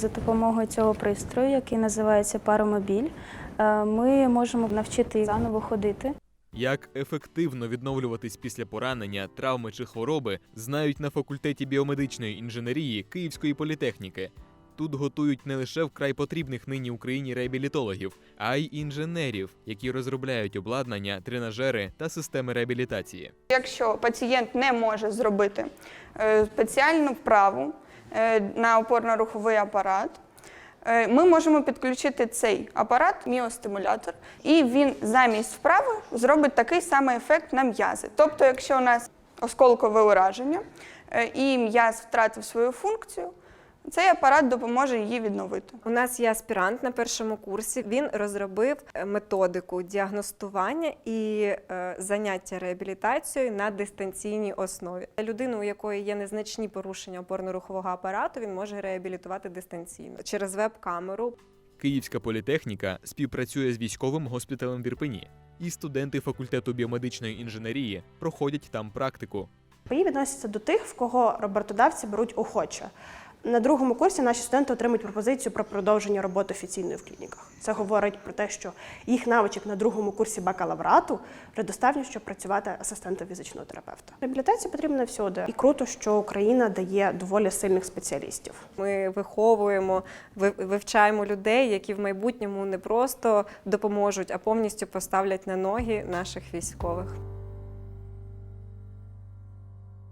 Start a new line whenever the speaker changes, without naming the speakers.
За допомогою цього пристрою, який називається паромобіль, е, ми можемо навчити заново ходити.
Як ефективно відновлюватись після поранення, травми чи хвороби, знають на факультеті біомедичної інженерії Київської політехніки. Тут готують не лише вкрай потрібних нині Україні реабілітологів, а й інженерів, які розробляють обладнання, тренажери та системи реабілітації.
Якщо пацієнт не може зробити е, спеціальну вправу на опорно-руховий апарат, е, ми можемо підключити цей апарат, міостимулятор, і він замість вправи зробить такий самий ефект на м'язи. Тобто, якщо у нас осколкове ураження е, і м'яз втратив свою функцію, цей апарат допоможе її відновити.
У нас є аспірант на першому курсі. Він розробив методику діагностування і е, заняття реабілітацією на дистанційній основі. Людину, у якої є незначні порушення опорно-рухового апарату, він може реабілітувати дистанційно через веб-камеру.
Київська політехніка співпрацює з військовим госпіталем в Ірпені, і студенти факультету біомедичної інженерії проходять там практику.
ПАІ відносяться до тих, в кого роботодавці беруть охоче. На другому курсі наші студенти отримують пропозицію про продовження роботи офіційної в клініках. Це говорить про те, що їх навичок на другому курсі бакалаврату предостатньо, щоб працювати асистентом фізичного терапевта. Реабілітація потрібна всюди, і круто, що Україна дає доволі сильних спеціалістів.
Ми виховуємо, ви- вивчаємо людей, які в майбутньому не просто допоможуть, а повністю поставлять на ноги наших військових.